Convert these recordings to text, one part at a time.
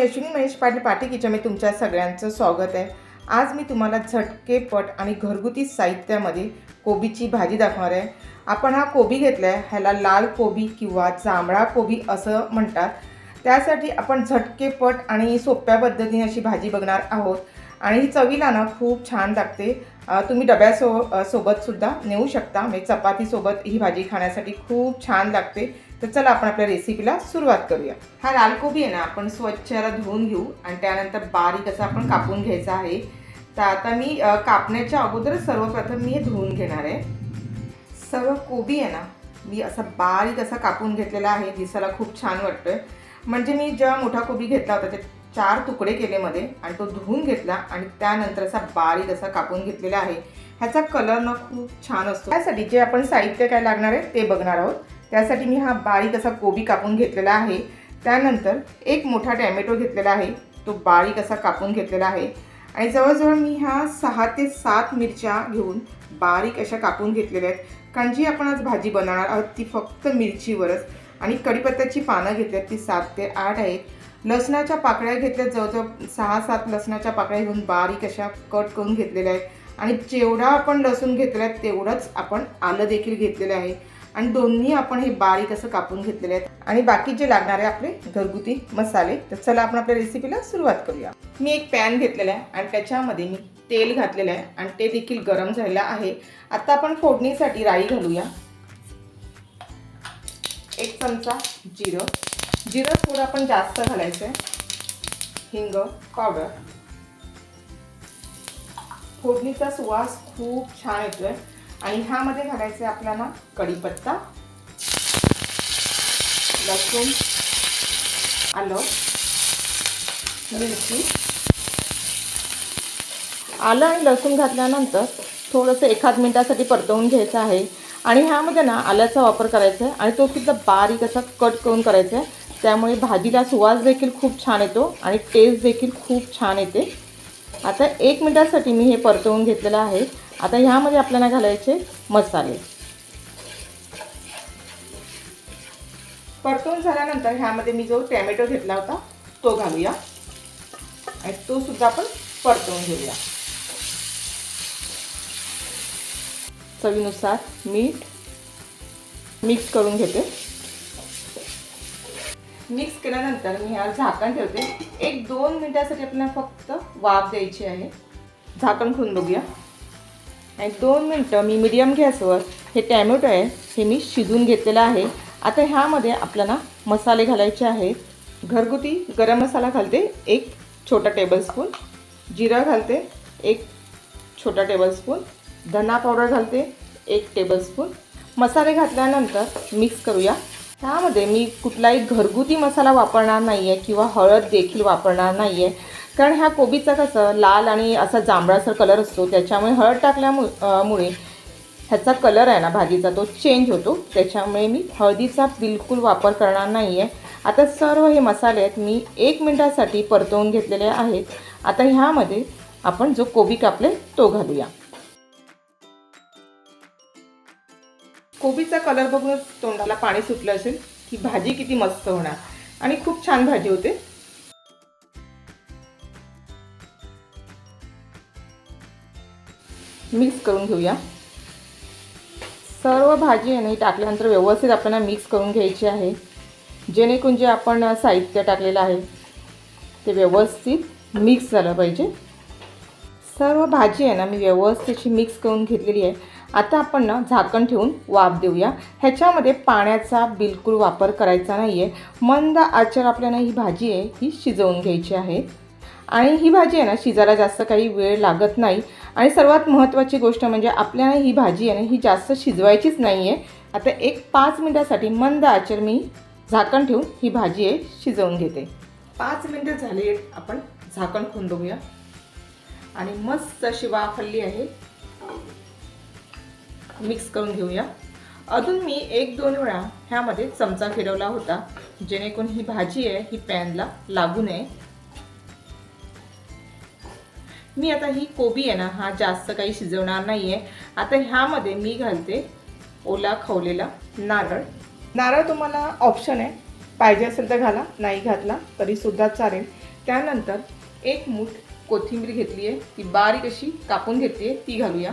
मी अश्विनी महेश पाटील पाटी किचनमध्ये तुमच्या सगळ्यांचं स्वागत आहे. आज मी तुम्हाला झटकेपट आणि घरगुती साहित्यामध्ये कोबीची भाजी दाखवणार आहे. आपण हा कोबी घेतला आहे ह्याला लाल कोबी किंवा जांभळा कोबी असं म्हणतात. त्यासाठी आपण झटकेपट आणि सोप्या पद्धतीने अशी भाजी बघणार आहोत. आणि ही चवीला ना खूप छान लागते. तुम्ही डब्यासो सोबतसुद्धा नेऊ शकता. म्हणजे चपातीसोबत ही भाजी खाण्यासाठी खूप छान लागते. तर चला आपण आपल्या रेसिपीला सुरुवात करूया. हा लाल कोबी आहे ना आपण स्वच्छ याला धुवून घेऊ आणि त्यानंतर बारीक असं आपण कापून घ्यायचा आहे. तर आता मी कापण्याच्या अगोदर सर्वप्रथम मी हे धुवून घेणार आहे. सर्व कोबी आहे ना मी असा बारीक असा कापून घेतलेला आहे दिसायला खूप छान वाटतोय. म्हणजे मी जेव्हा मोठा कोबी घेतला होता ते चार तुकडे केले मध्ये आणि तो धुवून घेतला आणि त्यानंतर असा बारीक असा कापून घेतलेला आहे. ह्याचा कलर ना खूप छान असतो. त्यासाठी जे आपण साहित्य काय लागणार आहे ते बघणार आहोत. त्यासाठी मी हा बारीक असा कोबी कापून घेतलेला आहे. त्यानंतर एक मोठा टॅमॅटो घेतलेला आहे. तो बारीक असा कापून घेतलेला आहे. आणि जवळजवळ मी ह्या सहा ते सात मिरच्या घेऊन बारीक अशा कापून घेतलेल्या आहेत. कारण जी आपण आज भाजी बनवणार आहोत ती फक्त मिरचीवरच आणि कढीपत्त्याची पानं घेतल्यात ती सात ते आठ आहेत. लसणाच्या पाकळ्या घेतल्यात जवळजवळ सहा सात लसणाच्या पाकळ्या घेऊन बारीक अशा कट करून घेतलेल्या आहेत. आणि जेवढा आपण लसूण घेतला आहे तेवढंच आपण आलं देखील घेतलेलं आहे. आणि दोन्ही आपण हे बारीक असं कापून घेतलेले आहेत. आणि बाकी जे लागणारे आपले घरगुती मसाले तर चला आपण आपल्या रेसिपीला सुरुवात करूया. मी एक पॅन घेतलेला आहे आणि त्याच्यामध्ये मी तेल घातलेलं आहे आणि ते देखील गरम झालेलं आहे. आता आपण फोडणीसाठी राई घालूया. एक चमचा जिरं. जिरं थोडं आपण जास्त घालायचं आहे. हिंग पावडर. फोडणीचा सुवास खूप छान येतोय. आणि ह्यामध्ये घालायचं आहे आपल्याला कढीपत्ता लसूण आलं मिरची. आलं आणि लसूण घातल्यानंतर थोडंसं एखाद मिनटासाठी परतवून घ्यायचं आहे. आणि ह्यामध्ये ना आल्याचा वापर करायचा आहे आणि तो सुद्धा बारीक असा कट करून करायचा आहे. त्यामुळे भाजीला सुवास देखील खूप छान येतो आणि टेस्ट देखील खूप छान येते. आता एक मिनटासाठी मी हे परतवून घेतलेलं आहे. आता ह्यामध्ये आपल्याला घालायचे मसाले. परतवून झाल्यानंतर ह्यामध्ये मी जो टॅमॅटो घेतला होता तो घालूया. आणि तो सुद्धा आपण परतवून घेऊया. चवीनुसार मीठ मिक्स करून घेते. मिक्स केल्यानंतर मी ह्यावर झाकण ठेवते. एक दोन मिनटासाठी आपल्याला फक्त वाफ द्यायची आहे. झाकण खोलून बघूया. आणि दोन मिनटं मी मिडियम गॅसवर हे टॅमॅटो आहे हे मी शिजून घेतलेलं आहे. आता ह्यामध्ये आपल्याला मसाले घालायचे आहेत. घरगुती गरम मसाला घालते एक छोटा टेबलस्पून जिरा घालते एक छोटा टेबलस्पून धना पावडर घालते एक टेबलस्पून मसाले घातल्यानंतर मिक्स करूया. त्यामध्ये मी कुठलाही घरगुती मसाला वापरणार नाही आहे किंवा हळद देखील वापरणार नाही आहे कारण ह्या कोबीचा कसं लाल आणि असा जांभळासर कलर असतो त्याच्यामुळे हळद टाकल्यामुळे ह्याचा कलर आहे ना भाजीचा तो चेंज होतो. त्याच्यामुळे मी हळदीचा बिलकुल वापर करणार नाही आहे आता सर्व हे मसाले आहेत मी एक मिनटासाठी परतवून घेतलेले आहेत. आता ह्यामध्ये आपण जो कोबी कापले तो घालूया. कोबीचा कलर बघूनच तोंडाला पाणी सुटलं असेल की भाजी किती मस्त होणार. आणि खूप छान भाजी होते. मिक्स करून घेऊया. सर्व भाजी आहे ना ही टाकल्यानंतर व्यवस्थित आपल्याला मिक्स करून घ्यायची आहे. जेणेकरून जे आपण साहित्य टाकलेलं आहे ते व्यवस्थित मिक्स झालं पाहिजे. सर्व भाजी आहे ना मी व्यवस्थितशी मिक्स करून घेतलेली आहे. आता आपण ना झाकण ठेवून वाफ देऊया. ह्याच्यामध्ये पाण्याचा बिलकुल वापर करायचा नाही आहे मंद आचार आपल्याला ही भाजी आहे ही शिजवून घ्यायची आहे. आणि ही भाजी आहे ना शिजायला जास्त काही वेळ लागत नाही. आणि सर्वात महत्त्वाची गोष्ट म्हणजे आपल्याला ही भाजी आहे ना ही जास्त शिजवायचीच नाही आहे आता एक पाच मिनटासाठी मंद आचर मी झाकण ठेवून ही भाजी आहे शिजवून घेते. पाच मिनटं झाली आपण झाकण खुंदवूया आणि मस्त अशी वाफ हल्ली आहे. मिक्स करून घेऊया. अजून मी एक दोन वेळा ह्यामध्ये चमचा फिरवला होता जेणेकरून ही भाजी आहे ही पॅनला लागू नये. मी आता ही कोबी आहे ना हा जास्त काही शिजवणार नाही आहे आता ह्यामध्ये मी घालते ओला खवलेला नारळ. नारळ तुम्हाला ऑप्शन आहे. पाहिजे असेल तर घाला नाही घातला तरीसुद्धा चालेल. त्यानंतर एक मूठ कोथिंबीर घेतली आहे. ती बारीक अशी कापून घेतली आहे. ती घालूया.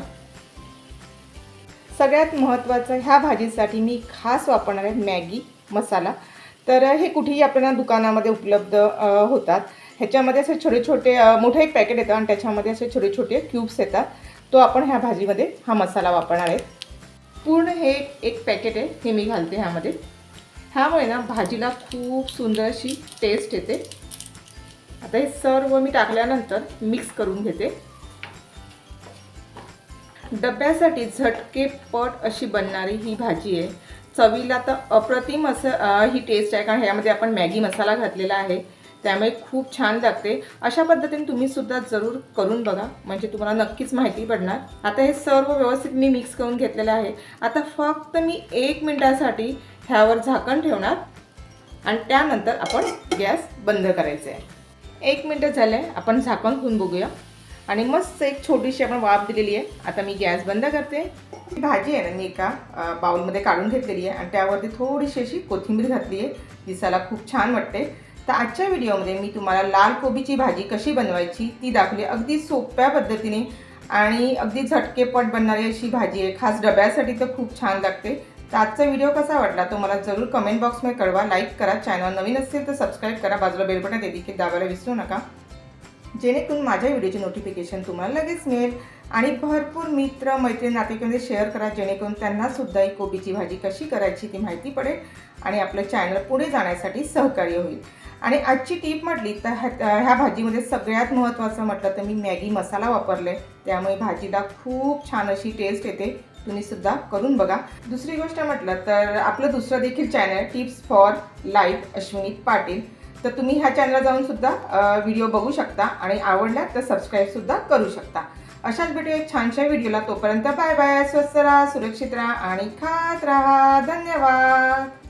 सगळ्यात महत्त्वाचं ह्या भाजीसाठी मी खास वापरणार आहे मॅगी मसाला. तर हे कुठेही आपल्याला दुकानामध्ये उपलब्ध होतात. ह्याच्यामध्ये असे छोटे छोटे मोठं एक पॅकेट येतं आणि त्याच्यामध्ये असे छोटे छोटे क्यूब्स येतात. तो आपण ह्या भाजीमध्ये हा मसाला वापरणार आहे. पूर्ण हे एक पॅकेट आहे हे मी घालते ह्यामध्ये. ह्यामुळे ना भाजीला खूप सुंदर अशी टेस्ट येते. आता हे सर्व मी टाकल्यानंतर मिक्स करून घेते. डब्यासाठी झटके पट अशी बनणारी ही भाजी आहे. चवीला तर अप्रतिम असं ही टेस्ट आहे. कारण ह्यामध्ये आपण मॅगी मसाला घातलेला आहे. त्यामुळे खूप छान लागते. अशा पद्धतीने तुम्ही सुद्धा जरूर करून बघा. म्हणजे तुम्हाला नक्कीच माहिती पडणार. आता हे सर्व व्यवस्थित मी मिक्स करून घेतलेलं आहे. आता फक्त मी एक मिनटासाठी ह्यावर झाकण ठेवणार. आणि त्यानंतर आपण गॅस बंद करायचं आहे एक मिनटं झालं आहे आपण झाकण होऊन बघूया. आणि मस्त एक छोटीशी आपण वाफ दिलेली आहे. आता मी गॅस बंद करते. भाजी आहे ना मी एका बाउलमध्ये काढून घेतलेली आहे. आणि त्यावरती थोडीशी अशी कोथिंबीर घातली आहे. दिसायला खूप छान वाटते. तर आजच्या व्हिडिओमध्ये मी तुम्हाला लाल कोबीची भाजी कशी बनवायची ती दाखवली. अगदी सोप्या पद्धतीने आणि अगदी झटकेपट बनणारी अशी भाजी आहे. खास डब्यासाठी तर खूप छान लागते. तर आजचा व्हिडिओ कसा वाटला तो मला जरूर कमेंट बॉक्समध्ये कळवा. लाईक करा. चॅनल नवीन असेल तर सबस्क्राईब करा. बाजूला बेल देते की दाबायला विसरू नका. जेणेकरून माझ्या व्हिडिओचे नोटिफिकेशन तुम्हाला लगेच मिळेल. आणि भरपूर मित्र मैत्रीण नातेवाईकांमध्ये शेअर करा जेणेकरून त्यांना सुद्धा ही कोबीची भाजी कशी करायची ती माहिती पडेल आणि आपलं चॅनल पुढे जाण्यासाठी सहकार्य होईल. आणि आजची टीप म्हटली तर ह्या ह्या भाजीमध्ये सगळ्यात महत्त्वाचं म्हटलं तर मी मॅगी मसाला वापरले. त्यामुळे भाजीला खूप छान अशी टेस्ट येते. तुम्ही सुद्धा करून बघा. दुसरी गोष्ट म्हटलं तर आपलं दुसरं देखील channel tips for life Ashwini Patil. तर तुम्ही ह्या चॅनलला जाऊन सुद्धा व्हिडिओ बघू शकता आणि आवडला तर सबस्क्राईब सुद्धा करू शकता. अशाच भेटू एक छानशा व्हिडिओला तोपर्यंत बाय बाय स्वस्त राहा सुरक्षित राहा आणि खात राहा. धन्यवाद.